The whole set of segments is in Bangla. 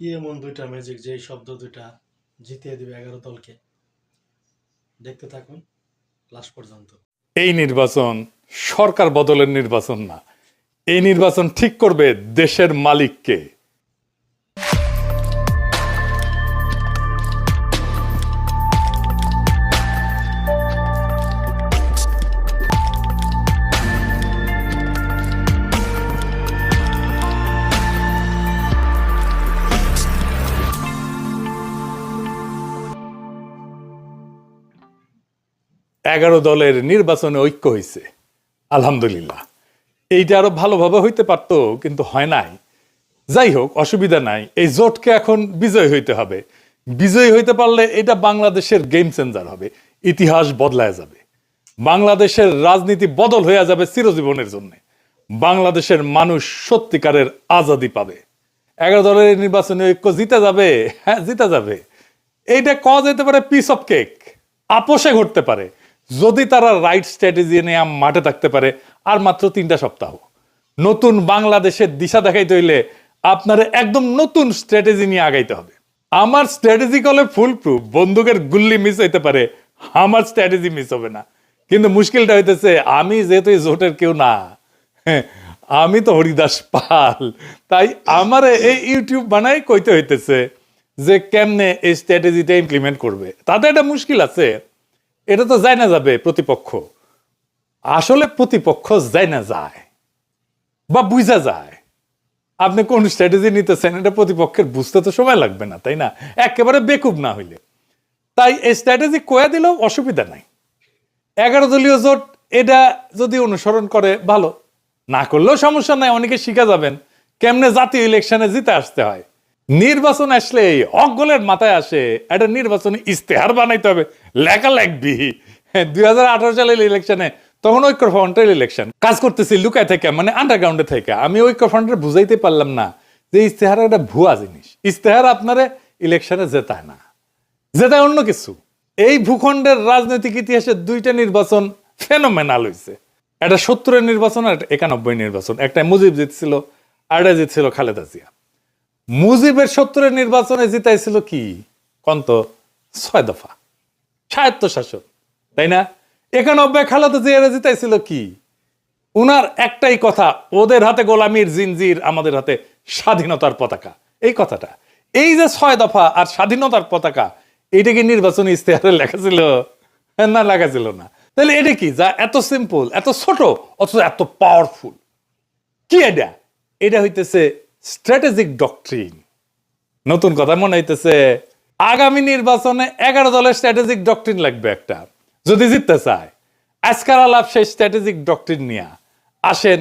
কি এমন দুইটা ম্যাজিক যে শব্দ দুইটা জিতিয়ে দিবে এগারো দলকে? দেখতে থাকুন লাস্ট পর্যন্ত। এই নির্বাচন সরকার বদলের নির্বাচন না। এই নির্বাচন ঠিক করবে দেশের মালিককে। এগারো দলের নির্বাচনে ঐক্য হয়েছে আলহামদুলিল্লাহ। এইটা আরও ভালোভাবে হইতে পারতো, কিন্তু হয় নাই। যাই হোক, অসুবিধা নাই। এই জোটকে এখন বিজয় হইতে হবে। বিজয়ী হইতে পারলে এটা বাংলাদেশের গেম চেঞ্জার হবে। ইতিহাস বদলায় যাবে। বাংলাদেশের রাজনীতি বদল হয়ে যাবে চিরজীবনের জন্য। বাংলাদেশের মানুষ সত্যিকারের আজাদি পাবে। এগারো দলের নির্বাচনে ঐক্য জিতে যাবে? হ্যাঁ জিতে যাবে। এইটা কওয়া যেতে পারে? পিস অফ কেক আপোষে ঘটতে পারে। যদি তারা রাইট স্ট্র্যাটেজি নিয়ে মাঠে থাকতে পারে আর মাত্র তিনটা সপ্তাহ। নতুন বাংলাদেশের দিশা দেখাইতে হইলে আপনার একদম নতুন স্ট্র্যাটেজি নিয়ে আগাইতে হবে। আমার স্ট্র্যাটেজি কলে ফুল প্রুফ বন্দুকের গুল্লি মিস হইতে পারে আমার স্ট্র্যাটেজি মিস হবে না। কিন্তু মুশকিলটা হইতেছে আমি যেহেতু এই জোটের কেউ না হ্যাঁ, আমি তো হরিদাস পাল। তাই আমার এই ইউটিউব বানাই কইতে হইতেছে যে কেমনে এই স্ট্র্যাটেজিটা ইমপ্লিমেন্ট করবে। তাতে একটা মুশকিল আছে। এটা তো যায় না যাবে প্রতিপক্ষ। আসলে প্রতিপক্ষ যায় না যায় বা বুঝা যায়। আপনি কোন স্ট্র্যাটেজি নিতেছেন, এটা প্রতিপক্ষের বুঝতে তো সময় লাগবে না, তাই না? একেবারে বেকুব না হইলে। তাই এই স্ট্র্যাটেজি কয়া দিলেও অসুবিধা নাই। এগারো দলীয় জোট, এটা যদি অনুসরণ করে, ভালো। না করলেও সমস্যা নাই, অনেকে শিখা যাবেন। কেমনে জাতীয় ইলেকশনে জিতে আসতে হয়? নির্বাচন আসলে অগলের মাথায় আসে। একটা নির্বাচনে ইস্তেহার বানাইতে হবে। লেখা লাগবি। দুই হাজার আঠারো সালের ইলেকশনে তখন ঐক্য ফ্রন্টের ইলেকশন কাজ করতেছি লুকায় থেকে মানে আন্ডারগ্রাউন্ডে থেকে। আমি ঐক্য ফ্রন্টের বুঝাইতে পারলাম না যে ইস্তেহার একটা ভুয়া জিনিস। ইস্তেহার আপনারে ইলেকশনে জেতায় না। জেতায় অন্য কিছু। এই ভূখণ্ডের রাজনৈতিক ইতিহাসে দুইটা নির্বাচন ফেনোমেনাল হয়েছে একটা সত্তরের নির্বাচন আর একটা একানব্বই নির্বাচন। একটা মুজিব জিতছিল আর জিতছিল খালেদা জিয়া। মুজিবের সত্তরের নির্বাচনে জিতাইছিল কি? কন্ত ছয় দফা। স্বায়ত্ত শাসন তাই না? একানব্বই খালেদা জিয়ারা জিতাইছিল কি? উনার একটাই কথা, ওদের হাতে গোলামির জিনজির, আমাদের হাতে স্বাধীনতার পতাকা। এই কথাটা। এই যে ছয় দফা আর স্বাধীনতার পতাকা, এটা কি নির্বাচনী ইস্তেহারে লেখা ছিল? না, লেখা ছিল না। তাহলে এটা কি? যা এত সিম্পল এত ছোট, অথচ এত পাওয়ারফুল কি এটা? এটা হইতেছে স্ট্র্যাটেজিক ডকট্রিন নতুন কথা মনে হইতেছে, আগামী নির্বাচনে এগারো দলের স্ট্র্যাটেজিক ডকট্রিন লাগবে একটা। যদি জিততে চায় আজকাল আলাপ সেই স্ট্র্যাটেজিক ডকট্রিন নিয়ে। আসেন,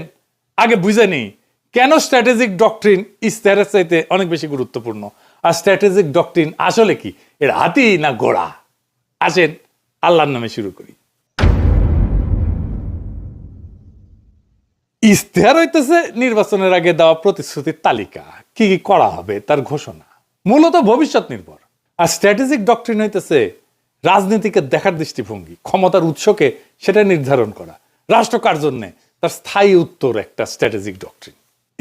আগে বুঝে নিই, কেন স্ট্র্যাটেজিক ডকট্রিন ইস্তেহারের চাইতে অনেক বেশি গুরুত্বপূর্ণ? আর স্ট্র্যাটেজিক ডকট্রিন আসলে কি, এর হাতি না ঘোড়া? আসেন, আল্লাহর নামে শুরু করি। ইস্তেহার হইতেছে নির্বাচনের আগে দেওয়া প্রতিশ্রুতির তালিকা। কি কি করা হবে তার ঘোষণা? মূলত ভবিষ্যৎ নির্ভর। আর স্ট্র্যাটেজিক ডক্ট্রিন হইতেছে রাজনীতিকে দেখার দৃষ্টিভঙ্গি, ক্ষমতার উৎসকে সেটা নির্ধারণ করা। রাষ্ট্র কার জন্য? তার স্থায়ী উত্তর একটা স্ট্র্যাটেজিক ডক্ট্রিন।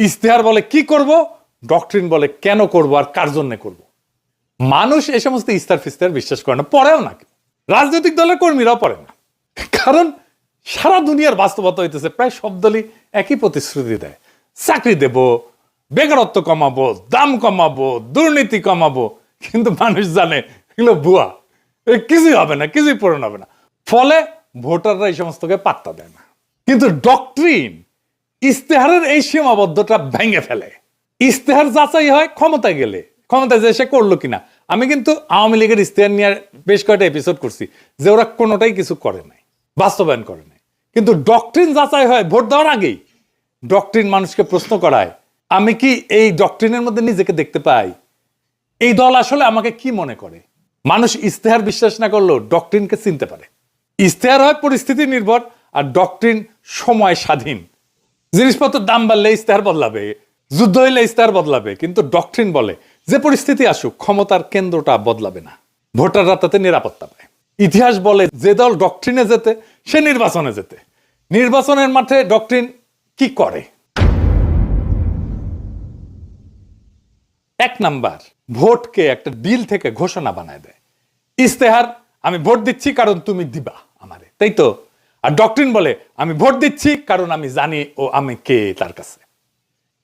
ইস্তেহার বলে কি করব? ডক্ট্রিন বলে কেন করব আর কার জন্য করব? মানুষ এ সমস্ত ইস্তার ফিস্তার বিশ্বাস করে না, পড়েও না রাজনৈতিক দলের কর্মীরাও পড়ে না। কারণ সারা দুনিয়ার বাস্তবতা হইতেছে প্রায় সব দলই একই প্রতিশ্রুতি দেয়। চাকরি দেব, বেকারত্ব কমাবো, দাম কমাবো, দুর্নীতি কমাবো, কিন্তু মানুষ জানে এগুলো ভুয়া। কিছুই হবে না, কিছুই পূরণ হবে না। ফলে ভোটাররা এই সমস্তকে পাত্তা দেয় না। কিন্তু ডকট্রিন ইস্তেহারের এই সীমাবদ্ধতা ভেঙে ফেলে। ইস্তেহার যাচাই হয় ক্ষমতায় গেলে। ক্ষমতায় যে সে করল কিনা। আমি কিন্তু আওয়ামী লীগের ইস্তেহার নিয়ে বেশ কয়েকটা এপিসোড করছি, যে ওরা কোনোটাই কিছু করে নাই, বাস্তবায়ন করে নাই। কিন্তু ডকট্রিন যাচাই হয় ভোট দেওয়ার আগেই। ডকট্রিন মানুষকে প্রশ্ন করায়, আমি কি এই ডকট্রিনের মধ্যে নিজেকে দেখতে পাই? এই দল আসলে আমাকে কি মনে করে? মানুষ ইস্তেহার বিশ্বাস না করলেও ডকট্রিনকে চিনতে পারে। ইস্তেহার হয় পরিস্থিতি নির্ভর আর ডকট্রিন সময় স্বাধীন। জিনিসপত্রের দাম বাড়লে ইস্তেহার বদলাবে, যুদ্ধ হইলে ইস্তেহার বদলাবে, কিন্তু ডকট্রিন বলে যে পরিস্থিতি আসুক, ক্ষমতার কেন্দ্রটা বদলাবে না। ভোটাররা তাতে নিরাপত্তা পায়। ইতিহাস বলে যে দল ডকট্রিনে যেতে, সে নির্বাচনে যেতে। নির্বাচনের মাঠে ডকট্রিন কি করে? এক নাম্বার, ভোটকে একটা ডিল থেকে ঘোষণা বানায় দেয়। ইস্তেহার আমি ভোট দিচ্ছি কারণ তুমি দিবা আমারে। তাই তো? আর ডক্টরিন বলে, আমি ভোট দিচ্ছি কারণ আমি জানি ও আমি কে তার কাছে।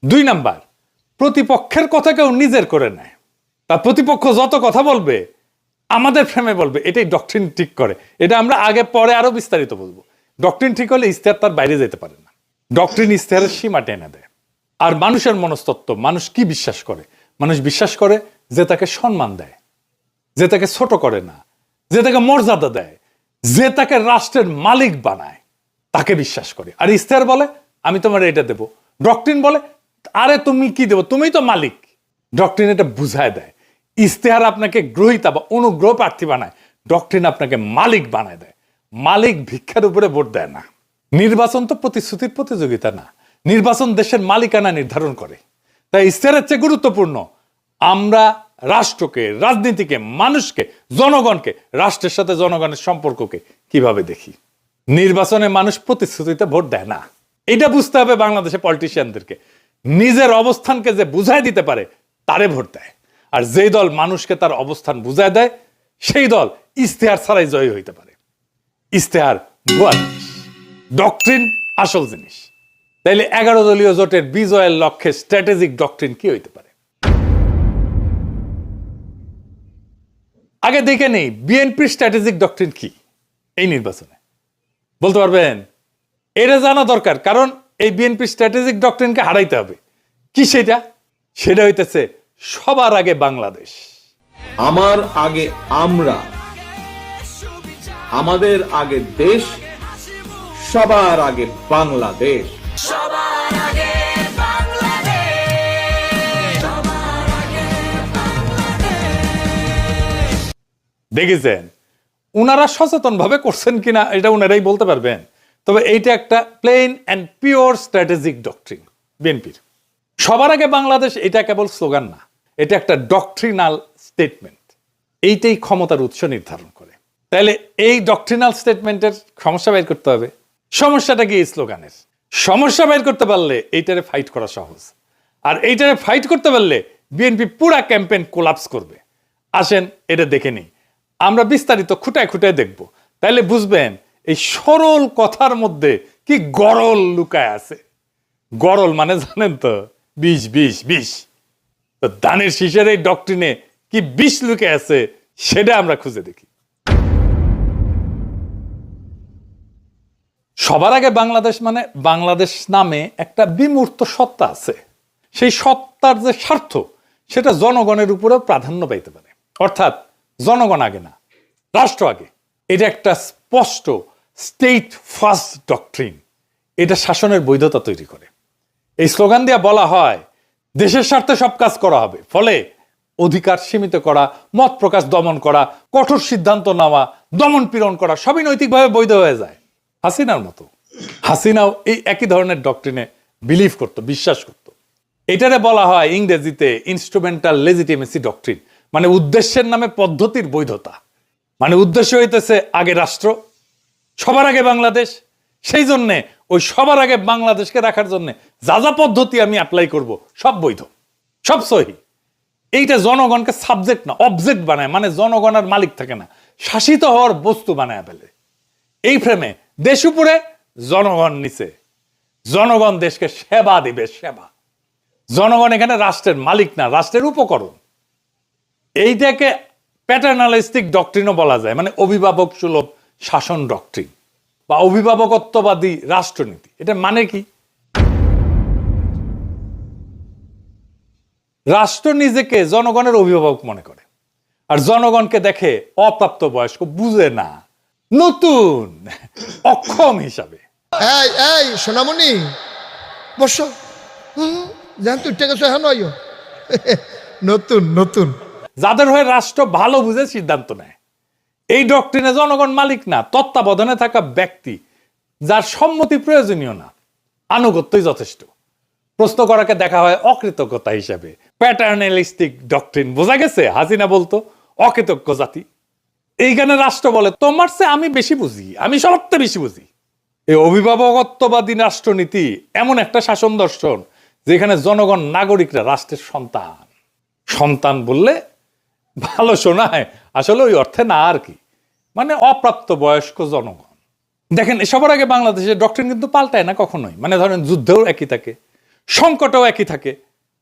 দুই নাম্বার, প্রতিপক্ষের কথা কেউ নিজের করে নেয়। তার প্রতিপক্ষ যত কথা বলবে আমাদের ফ্রেমে বলবে, এটাই ডক্টরিন ঠিক করে। এটা আমরা আগে, পরে আরও বিস্তারিত বলব। ডক্টরিন ঠিক হলে ইস্তেহার তার বাইরে যেতে পারে না। ডক্টরিন ইস্তেহারের সীমা টেনে দেয়। আর মানুষের মনস্তত্ত্ব, মানুষ কি বিশ্বাস করে? মানুষ বিশ্বাস করে যে তাকে সম্মান দেয়, যে তাকে ছোট করে না, যে তাকে মর্যাদা দেয়, যে তাকে রাষ্ট্রের মালিক বানায়, তাকে বিশ্বাস করে। আর ইস্তেহার বলে, আমি তোমার এটা দেব। ডক্টরিন বলে, আরে তুমি কি দেবো? তুমি তো মালিক। ডক্টরিন এটা বুঝায় দেয়। ইস্তেহার আপনাকে গ্রহিতা বা অনুগ্রহ প্রার্থী বানায় ডক্টরিন আপনাকে মালিক বানায় দেয়। মালিক ভিক্ষার উপরে ভোট দেয় না। নির্বাচন তো প্রতিশ্রুতির প্রতিযোগিতা না। নির্বাচন দেশের মালিকানা নির্ধারণ করে। তাই ইস্তেহারের চেয়ে গুরুত্বপূর্ণ, আমরা রাষ্ট্রকে, রাজনীতিকে, মানুষকে, জনগণকে, রাষ্ট্রের সাথে জনগণের সম্পর্ককে কীভাবে দেখি? নির্বাচনে মানুষ প্রতিশ্রুতিতে ভোট দেয় না। এটা বুঝতে হবে বাংলাদেশের পলিটিশিয়ানদেরকে নিজের অবস্থানকে যে বুঝাই দিতে পারে, তারে ভোট দেয়। আর যেই দল মানুষকে তার অবস্থান বুঝায় দেয়, সেই দল ইস্তেহার ছাড়াই জয়ী হইতে পারে। ইস্তেহার ভুয়া জিনিস ডক্ট্রিন আসল জিনিস। তাইলে এগারো দলীয় জোটের বিজয়ের লক্ষ্যে স্ট্র্যাটেজিক ডক্ট্রিন কি হইতে পারে? আগে দেখে নেই বিএনপির স্ট্র্যাটেজিক ডক্ট্রিন কি এই নির্বাচনে? বলতে পারবেন, এটা জানা দরকার, কারণ এই বিএনপি স্ট্র্যাটেজিক ডক্ট্রিনকে হারাইতে হবে। কি সেটা? সেটা হইতেছে সবার আগে বাংলাদেশ। আমার আগে আমরা আমাদের আগে দেশ সবার আগে বাংলাদেশ। সবার আগে দেখেছেন? উনারা সচেতন ভাবে করছেন কিনা এটা উনারাই বলতে পারবেন। তবে এইটা একটা plain and pure strategic doctrine বিএনপির। সবার আগে বাংলাদেশ এটা কেবল স্লোগান না। এটা একটা ডক্ট্রিনাল স্টেটমেন্ট এইটাই ক্ষমতার উৎস নির্ধারণ করে। তাহলে এই ডক্ট্রিনাল স্টেটমেন্টের সমস্যা বের করতে হবে। সমস্যাটা কি এই স্লোগানের? সমস্যা বের করতে পারলে এইটারে ফাইট করা সহজ। আর এইটারে ফাইট করতে পারলে বিএনপি পুরা ক্যাম্পেইন কোলাপস করবে। আসেন, এটা দেখে নিই। আমরা বিস্তারিত খুঁটায় খুঁটায় দেখব। তাইলে বুঝবেন, এই সরল কথার মধ্যে কি গরল লুকায় আছে। গরল মানে জানেন তো? বিষ বিষ বিষ। তো দানের শীষের এই ডক্টরিনে কি বিষ লুকে আছে, সেটা আমরা খুঁজে দেখি। সবার আগে বাংলাদেশ মানে বাংলাদেশ নামে একটা বিমূর্ত সত্তা আছে। সেই সত্তার যে স্বার্থ, সেটা জনগণের উপরেও প্রাধান্য পাইতে পারে। অর্থাৎ জনগণ আগে না, রাষ্ট্র আগে। এটা একটা স্পষ্ট স্টেট ফার্স্ট ডক্ট্রিন এটা শাসনের বৈধতা তৈরি করে। এই স্লোগান দিয়ে বলা হয় দেশের স্বার্থে সব কাজ করা হবে। ফলে অধিকার সীমিত করা, মত প্রকাশ, দমন করা, কঠোর সিদ্ধান্ত নেওয়া, দমন পীড়ন করা, সবই নৈতিকভাবে বৈধ হয়ে যায়। হাসিনার মতো। হাসিনাও এই একই ধরনের ডক্ট্রিনে বিলিভ করত, বিশ্বাস করত। এটারে বলা হয় ইংরেজিতে ইনস্ট্রুমেন্টাল লেজিটিমেসি ডক্ট্রিন মানে উদ্দেশ্যের নামে পদ্ধতির বৈধতা। মানে উদ্দেশ্য হইতেছে আগে রাষ্ট্র, সবার আগে বাংলাদেশ সেই জন্যে ওই সবার আগে বাংলাদেশকে রাখার জন্য যা যা পদ্ধতি আমি অ্যাপ্লাই করব, সব বৈধ, সব সহি। এইটা জনগণকে সাবজেক্ট না অবজেক্ট বানায় মানে জনগণ আর মালিক থাকে না, শাসিত হওয়ার বস্তু বানায় ফেলে। এই ফ্রেমে দেশ উপরে, জনগণ নিচে। জনগণ দেশকে সেবা দিবে, সেবা। জনগণ এখানে রাষ্ট্রের মালিক না, রাষ্ট্রের উপকরণ। এইটাকে প্যাটার্নালিস্টিক ডক্ট্রিনও বলা যায় মানে অভিভাবক সুলভ শাসন ডক্ট্রিন বা অভিভাবকত্ববাদী রাষ্ট্রনীতি। এটা মানে কি? রাষ্ট্র নিজেকে জনগণের অভিভাবক মনে করে। আর জনগণকে দেখে অপ্রাপ্ত বয়স্ক বুঝে না। নতুন অক্ষম হিসাবে। এই এই সোনামণি বসো। জান তুই নতুন নতুন। যাদের হয়ে রাষ্ট্র ভালো বুঝে সিদ্ধান্ত নেয়। এই ডক্ট্রিনে জনগণ মালিক না, তত্ত্বাবধানে থাকা ব্যক্তি, যার সম্মতি প্রয়োজনীয় না, আনুগত্যই যথেষ্ট। প্রশ্ন করাকে দেখা হয় অকৃতজ্ঞতা হিসাবে। প্যাটার্নালিস্টিক ডক্ট্রিন বোঝা গেছে? হাসিনা বলতো, অকৃতজ্ঞ জাতি। এইখানে রাষ্ট্র বলে, তোমার চেয়ে আমি বেশি বুঝি, আমি সবচেয়ে বেশি বুঝি। এই অভিভাবকত্ববাদী রাষ্ট্রনীতি এমন একটা শাসন দর্শন, যেখানে জনগণ, নাগরিকরা রাষ্ট্রের সন্তান। সন্তান বললে ভালো শোনায় আসলে ওই অর্থে না আর কি। মানে অপ্রাপ্ত বয়স্ক জনগণ। দেখেন সবার আগে বাংলাদেশের ডক্টরিন কিন্তু পাল্টায় না কখনোই। মানে ধরেন, যুদ্ধেও একই থাকে, সংকটও একই থাকে,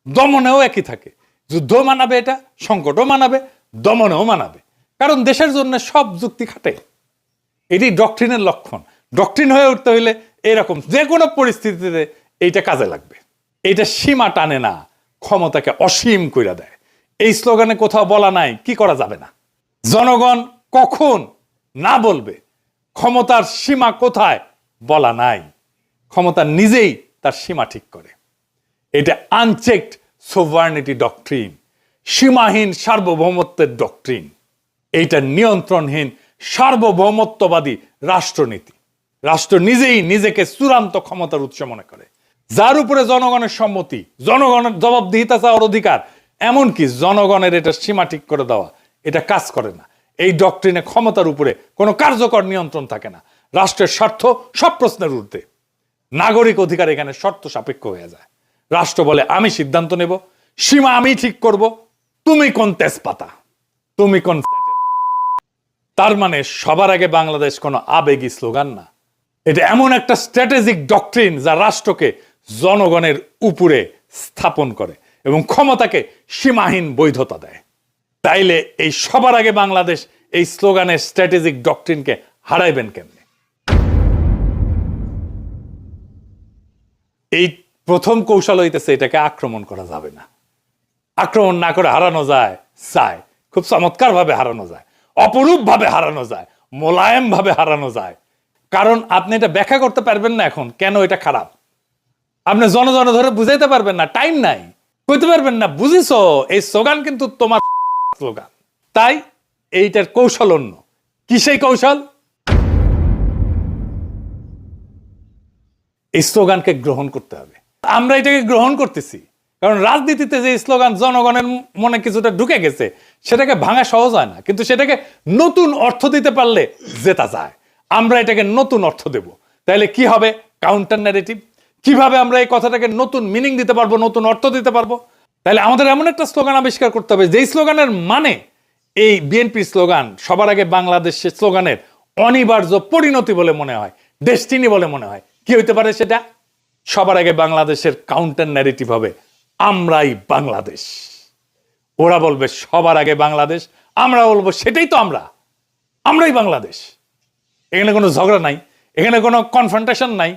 দমনেও একই থাকে। যুদ্ধ মানাবে এটা, সংকটও মানাবে, দমনেও মানাবে। কারণ দেশের জন্য সব যুক্তি খাটে। এটি ডক্ট্রিনের লক্ষণ। ডক্ট্রিন হয়ে উঠতে হইলে এরকম যে কোনো পরিস্থিতিতে এইটা কাজে লাগবে। এইটা সীমা টানে না, ক্ষমতাকে অসীম কইরা দেয়। এই স্লোগানে কোথাও বলা নাই, কি করা যাবে না? জনগণ কখন না বলবে? ক্ষমতার সীমা কোথায় বলা নাই। ক্ষমতা নিজেই তার সীমা ঠিক করে। এটা আনচেকড সোভার্নিটি ডক্ট্রিন সীমাহীন সার্বভৌমত্বের ডক্ট্রিন এইটা নিয়ন্ত্রণহীন সার্বভৌমত্ববাদী রাষ্ট্রনীতি। রাষ্ট্র নিজেই নিজেকে চূড়ান্ত ক্ষমতার উৎস মনে করে। যার উপরে জনগণের সম্মতি, জনগণের জবাবদিহিতা চাওয়ার অধিকার, এমনকি জনগণের এটা সীমা ঠিক করে দেওয়া। এটা কাজ করে না। এই ডক্ট্রিনে ক্ষমতার উপরে কোনো কার্যকর নিয়ন্ত্রণ থাকে না। রাষ্ট্রের স্বার্থ সব প্রশ্নের ঊর্ধ্বে। নাগরিক অধিকার এখানে শর্ত সাপেক্ষ হয়ে যায়। রাষ্ট্র বলে, আমি সিদ্ধান্ত নেব, সীমা আমি ঠিক করব, তুমি কোন তেজপাতা? তুমি কোন তার মানে সবার আগে বাংলাদেশ কোনো আবেগী স্লোগান না। এটা এমন একটা স্ট্র্যাটেজিক ডক্ট্রিন যা রাষ্ট্রকে জনগণের উপরে স্থাপন করে এবং ক্ষমতাকে সীমাহীন বৈধতা দেয়। তাইলে এই সবার আগে বাংলাদেশ এই স্লোগানের স্ট্র্যাটেজিক ডক্ট্রিনকে হারাইবেন কেমনে? এই প্রথম কৌশল হইতেছে এটাকে আক্রমণ করা যাবে না। আক্রমণ না করে হারানো যায়, চায়। খুব চমৎকার ভাবে হারানো যায় অপরূপ ভাবে হারানো যায় মোলায়েম ভাবে হারানো যায়। কারণ আপনি এটা ব্যাখ্যা করতে পারবেন না এখন, কেন এটা খারাপ? আপনি জন জন ধরে বুঝাইতে পারবেন না, টাইম নাই। কইতে পারবেন না, বুঝিছো, এই স্লোগান কিন্তু তোমার স্লোগান। তাই এইটার কৌশল অন্য। কি সেই কৌশল? এই স্লোগানকে গ্রহণ করতে হবে। আমরা এটাকে গ্রহণ করতেছি। কারণ রাজনীতিতে যে স্লোগান জনগণের মনে কিছুটা ঢুকে গেছে, সেটাকে ভাঙা সহজ হয় না। কিন্তু সেটাকে নতুন অর্থ দিতে পারলে জেতা যায়। আমরা এটাকে নতুন অর্থ দেব। তাহলে কি হবে? কাউন্টার ন্যারেটিভ কীভাবে আমরা এই কথাটাকে নতুন মিনিং দিতে পারব, নতুন অর্থ দিতে পারব? তাহলে আমাদের এমন একটা স্লোগান আবিষ্কার করতে হবে, যেই স্লোগানের মানে এই বিএনপি স্লোগান, সবার আগে বাংলাদেশের স্লোগানের অনিবার্য পরিণতি বলে মনে হয় ডেস্টিনি বলে মনে হয়। কি হইতে পারে সেটা? সবার আগে বাংলাদেশের কাউন্টার ন্যারেটিভ হবে, আমরাই বাংলাদেশ। ওরা বলবে, সবার আগে বাংলাদেশ আমরা বলব, সেটাই তো আমরা। আমরাই বাংলাদেশ। এখানে কোনো ঝগড়া নাই, এখানে কোনো কনফ্রন্টেশন নাই,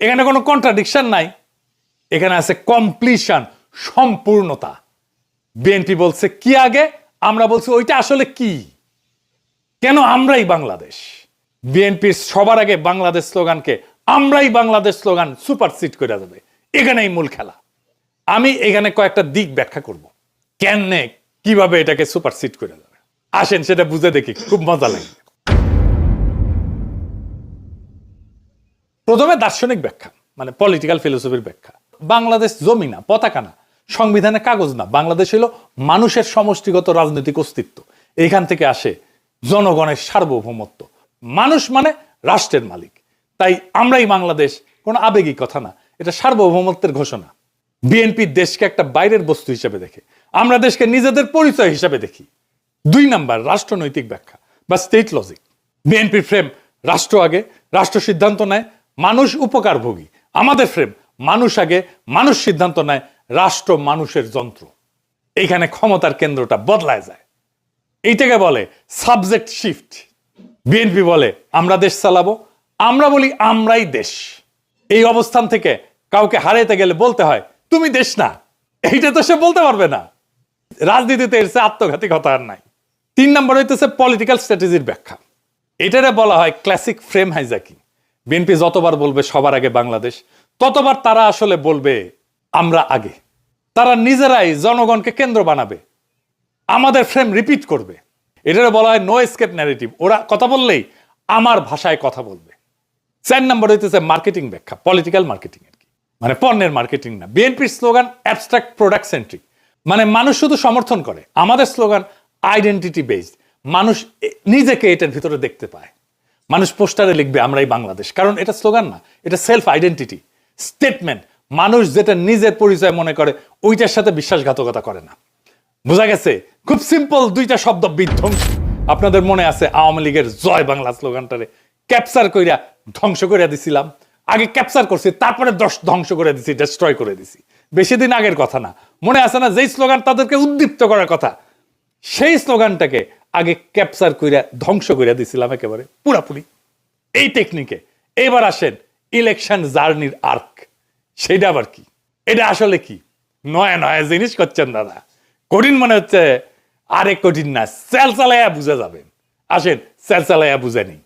এখানে কোনো কন্ট্রাডিকশন নাই। এখানে আছে কমপ্লিশন সম্পূর্ণতা। বিএনপি বলছে, কি আগে? আমরা বলছি, ওইটা আসলে কি? কেন আমরাই বাংলাদেশ? বিএনপির সবার আগে বাংলাদেশ স্লোগানকে, আমরাই বাংলাদেশ স্লোগান সুপারসিড করে যাবে এখানেই মূল খেলা। আমি এখানে কয়েকটা দিক ব্যাখ্যা করব। কেনে কীভাবে এটাকে সুপারসিড করে যাবে আসেন, সেটা বুঝে দেখি, খুব মজা লাগে। প্রথমে দার্শনিক ব্যাখ্যা মানে পলিটিক্যাল ফিলোসফির ব্যাখ্যা। বাংলাদেশ জমি না, পতাকা না। সংবিধানের কাগজ না, বাংলাদেশ হলো মানুষের সমষ্টিগত রাজনৈতিক অস্তিত্ব। এখান থেকে আসে জনগণের সার্বভৌমত্ব। মানুষ মানে রাষ্ট্রের মালিক। তাই আমরাই বাংলাদেশ কোনো আবেগিক কথা না, এটা সার্বভৌমত্বের ঘোষণা। বিএনপি দেশকে একটা বাইরের বস্তু হিসেবে দেখে, আমরা দেশকে নিজেদের পরিচয় হিসেবে দেখি। দুই নাম্বার, রাষ্ট্রনৈতিক ব্যাখ্যা বা স্টেট লজিক বিএনপির ফ্রেম রাষ্ট্র আগে, রাষ্ট্র সিদ্ধান্ত নেয়, মানুষ উপকারভোগী। আমাদের ফ্রেম মানুষ আগে, মানুষ সিদ্ধান্ত নেয় রাষ্ট্র মানুষের যন্ত্র। এইখানে ক্ষমতার কেন্দ্রটা বদলায় যায়। এইটাকে বলে সাবজেক্ট শিফট। বিএনপি বলে, আমরা দেশ চালাবো, আমরা বলি আমরাই দেশ। এই অবস্থান থেকে কাউকে হারাইতে গেলে বলতে হয়, তুমি দেশ না। এইটা তো সে বলতে পারবে না। রাজনীতিতে এর আত্মঘাতী কথা আর নাই। তিন নম্বর হইতেছে পলিটিক্যাল স্ট্র্যাটেজির ব্যাখ্যা। এটারে বলা হয় ক্লাসিক ফ্রেম হাইজাকিং বিএনপি যতবার বলবে সবার আগে বাংলাদেশ, ততবার তারা আসলে বলবে আমরা আগে। তারা নিজেরাই জনগণকে কেন্দ্র বানাবে। আমাদের ফ্রেম রিপিট করবে। এটারে বলা হয় নো স্কেপ ন্যারেটিভ ওরা কথা বললেই আমার ভাষায় কথা বলবে। চার নম্বর হইতেছে মার্কেটিং ব্যাখ্যা পলিটিক্যাল মার্কেটিং আর কি। মানে পণ্যের মার্কেটিং না। বিএনপির স্লোগান অ্যাবস্ট্রাক্ট প্রোডাক্ট সেন্ট্রিক মানে মানুষ শুধু সমর্থন করে। আমাদের স্লোগান আইডেন্টিটি বেসড মানুষ নিজেকে এটার ভিতরে দেখতে পায়। মানুষ পোস্টারে লিখবে, আমরাই বাংলাদেশ। কারণ এটা স্লোগান না। এটা সেলফ আইডেন্টিটি স্টেটমেন্ট মানুষ যেটা নিজের পরিচয় মনে করে, ওইটার সাথে বিশ্বাসঘাতকতা করে না। বোঝা গেছে? খুব সিম্পল দুইটা শব্দ বিধ্বংসী। আপনাদের মনে আছে আওয়ামী লীগের জয় বাংলা স্লোগানটারে। ক্যাপচার কইরা ধ্বংস করে দিছিলাম। আগে ক্যাপচার করছি, তারপরে দশ ধ্বংস করে দিছি ডেস্ট্রয় করে দিছি। বেশি দিন আগের কথা না। মনে আছে না যেই স্লোগান তাদেরকে উদ্দীপ্ত করার কথা? সেই স্লোগানটাকে আগে ক্যাপচার কইরা ধ্বংস করে দিছিলাম একেবারে। পুরাপুরি। এই টেকনিকে এবার আসেন ইলেকশন জার্নির আর্ক সেটা আবার কি? এটা আসলে কি? নয়া নয়া জিনিস করছেন দাদা। কঠিন মনে হচ্ছে, আরে কঠিন না সেল চালাইয়া বুঝে যাবেন। আসেন সেল চালাইয়া বুঝে নেই।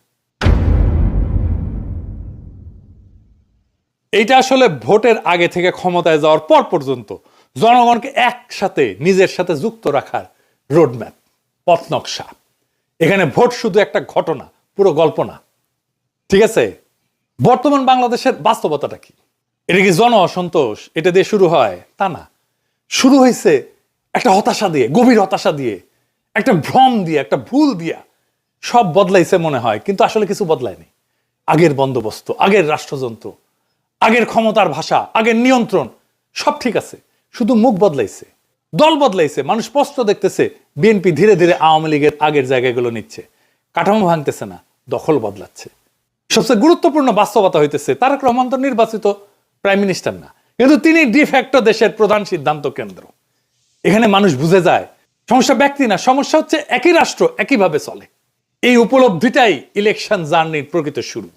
এইটা আসলে ভোটের আগে থেকে ক্ষমতায় যাওয়ার পর পর্যন্ত জনগণকে একসাথে, নিজের সাথে যুক্ত রাখার রোডম্যাপ, পথ নকশা। এখানে ভোট শুধু একটা ঘটনা, পুরো গল্প না। ঠিক আছে? বর্তমান বাংলাদেশের বাস্তবতাটা কি? এটা কি জন অসন্তোষ? এটা দিয়ে শুরু হয়? তা না। শুরু হয়েছে একটা হতাশা দিয়ে, গভীর হতাশা দিয়ে, একটা ভ্রম দিয়ে, একটা ভুল দিয়া। সব বদলাইছে মনে হয়, কিন্তু আসলে কিছু বদলায়নি। আগের বন্দোবস্ত, আগের রাষ্ট্রযন্ত্র, আগের ক্ষমতার ভাষা, আগের নিয়ন্ত্রণ, সব ঠিক আছে। শুধু মুখ বদলাইছে, দল বদলাইছে, মানুষ স্পষ্ট দেখতেছে, বিএনপি ধীরে ধীরে আওয়ামী লীগের আগের জায়গাগুলো নিচ্ছে। কাঠামো ভাঙতেছে না, দখল বদলাচ্ছে। সবচেয়ে গুরুত্বপূর্ণ বাস্তবতা হইতেছে তারেক রহমান তো নির্বাচিত প্রাইম মিনিস্টার না। কিন্তু তিনি ডিফ্যাক্টো দেশের প্রধান সিদ্ধান্ত কেন্দ্র। এখানে মানুষ বুঝে যায়, সমস্যা ব্যক্তি না, সমস্যা হচ্ছে একই রাষ্ট্র একইভাবে চলে। এই উপলব্ধিটাই ইলেকশন জার্নির প্রকৃত শুরু।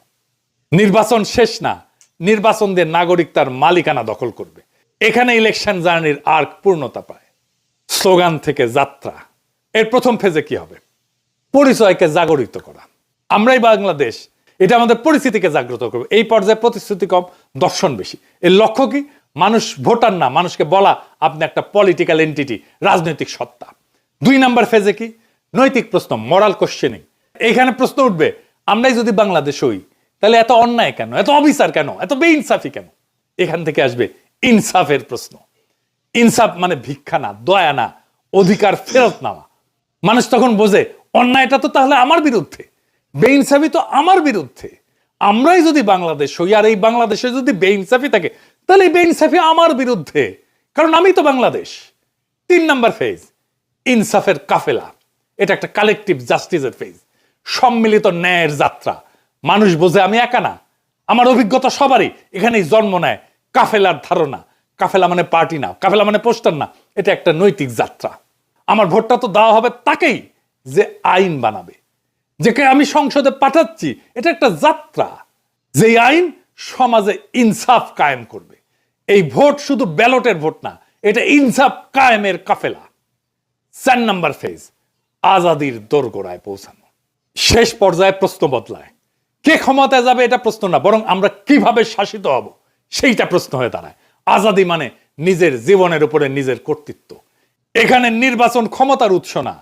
নির্বাচন শেষ না নির্বাচন দিয়ে নাগরিক তার মালিকানা দখল করবে। এখানে ইলেকশন জার্নির আর্ক পূর্ণতা পায়। স্লোগান থেকে যাত্রা। এর প্রথম ফেজে কি হবে? পরিচয়কে জাগরিত করা। আমরাই বাংলাদেশ এটা আমাদের পরিস্থিতিকে জাগ্রত করবে। এই পর্যায়ে প্রতিশ্রুতি কম, দর্শন বেশি। এর লক্ষ্য কি? মানুষ ভোটার না, মানুষকে বলা, আপনি একটা পলিটিক্যাল এন্টিটি রাজনৈতিক সত্তা। দুই নাম্বার ফেজে কি? নৈতিক প্রশ্ন মরাল কোশ্চেনিং এইখানে প্রশ্ন উঠবে, আমরাই যদি বাংলাদেশ হই, তাহলে এত অন্যায় কেন? এত অবিচার কেন? এত বেইনসাফি কেন? এখান থেকে আসবে ইনসাফের প্রশ্ন। ইনসাফ মানে ভিক্ষা না, দয়া না, অধিকার ফেরত নেওয়া। মানুষ তখন বোঝে, অন্যায়টা তো তাহলে আমার বিরুদ্ধে। বেইনসাফি তো আমার বিরুদ্ধে। আমরাই যদি বাংলাদেশ হই আর এই বাংলাদেশে যদি বেইনসাফি থাকে, তাহলে এই বেইনসাফি আমার বিরুদ্ধে। কারণ আমি তো বাংলাদেশ। তিন নাম্বার ফেজ ইনসাফের কাফেলা। এটা একটা কালেকটিভ জাস্টিসের ফেজ সম্মিলিত ন্যায়ের যাত্রা। মানুষ বোঝে আমি একা না। আমার অভিজ্ঞতা সবারই। এখানেই জন্ম নেয় কাফেলার ধারণা। কাফেলা মানে পার্টি না, কাফেলা মানে পোস্টার না। এটা একটা নৈতিক যাত্রা। আমার ভোটটা তো দেওয়া হবে তাকেই যে আইন বানাবে। যেকে আমি সংসদে পাঠাচ্ছি, এটা একটা যাত্রা। যে আইন সমাজে ইনসাফ কায়েম করবে। এই ভোট শুধু ব্যালটের ভোট না, এটা ইনসাফ কায়েমের কাফেলা। চার নাম্বার ফেজ, আজাদির দোরগোড়ায় পৌঁছানো। শেষ পর্যায়ে প্রশ্ন বদলায়। কে ক্ষমতায় যাবে এটা প্রশ্ন না, বরং আমরা কীভাবে শাসিত হব, সেইটা প্রশ্ন হয়ে দাঁড়ায়। আজাদি মানে নিজের জীবনের উপরে নিজের কর্তৃত্ব। এখানে নির্বাচন ক্ষমতার উৎস না।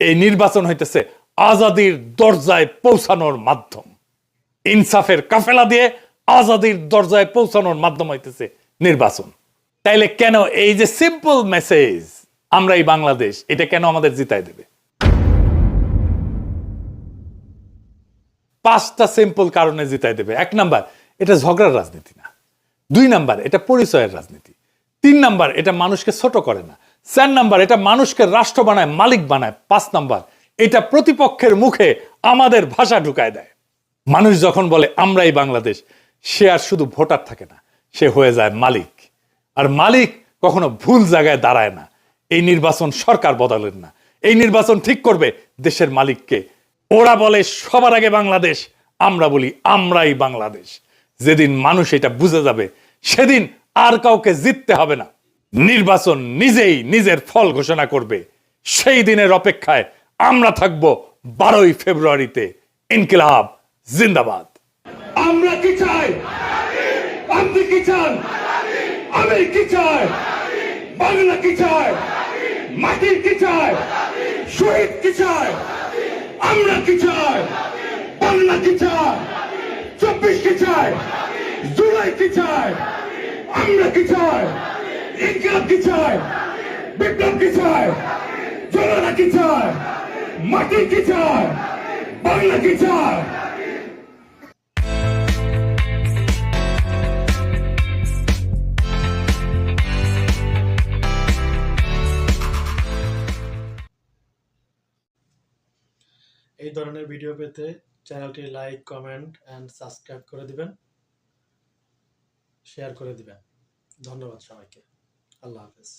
এই নির্বাচন হইতেছে আজাদির দরজায় পৌঁছানোর মাধ্যম। ইনসাফের কাফেলা দিয়ে আজাদির দরজায় পৌঁছানোর মাধ্যম হইতেছে নির্বাচন। তাইলে কেন এই যে সিম্পল মেসেজ আমরা এই বাংলাদেশ, এটা কেন আমাদের জিতাই দেবে? পাঁচটা সিম্পল কারণে জিতাই দেবে। এক নাম্বার, এটা ঝগড়ার রাজনীতি না। দুই নাম্বার, এটা পরিচয়ের রাজনীতি। তিন নাম্বার, এটা মানুষকে ছোট করে না। চার নাম্বার, এটা মানুষকে রাষ্ট্র বানায়, মালিক বানায়। পাঁচ নাম্বার এটা প্রতিপক্ষের মুখে আমাদের ভাষা ঢুকায় দেয়। মানুষ যখন বলে, আমরাই বাংলাদেশ, সে আর শুধু ভোটার থাকে না, সে হয়ে যায় মালিক। আর মালিক কখনো ভুল জায়গায় দাঁড়ায় না। এই নির্বাচন সরকার বদলেন না। এই নির্বাচন ঠিক করবে দেশের মালিককে। ওরা বলে, সবার আগে বাংলাদেশ, আমরা বলি, আমরাই বাংলাদেশ। যেদিন মানুষ এটা বুঝে যাবে, সেদিন আর কাউকে জিততে হবে না। নির্বাচন নিজেই নিজের ফল ঘোষণা করবে। সেই দিনের অপেক্ষায় আমরা থাকব বারোই ফেব্রুয়ারিতে ইনকিলাব জিন্দাবাদ আমরা কি চাই আপনি কি চান আমি কি চাই বাংলা কি চাই মাটির কি চাই শহীদ কি চাই আমরা কি চাই বাংলা কি চাই চব্বিশ কি চাই জুলাই কি চাই আমরা কি চাই ইনকিলাব কি চাই বিপ্লব কি চাই জনতা কি চায় মাটি কি চায়? বাংলা কি চায়? এই ধরনের ভিডিও পেতে চ্যানেলটি লাইক কমেন্ট অ্যান্ড সাবস্ক্রাইব করে দিবেন। শেয়ার করে দিবেন। ধন্যবাদ সবাইকে। আল্লাহ হাফেজ।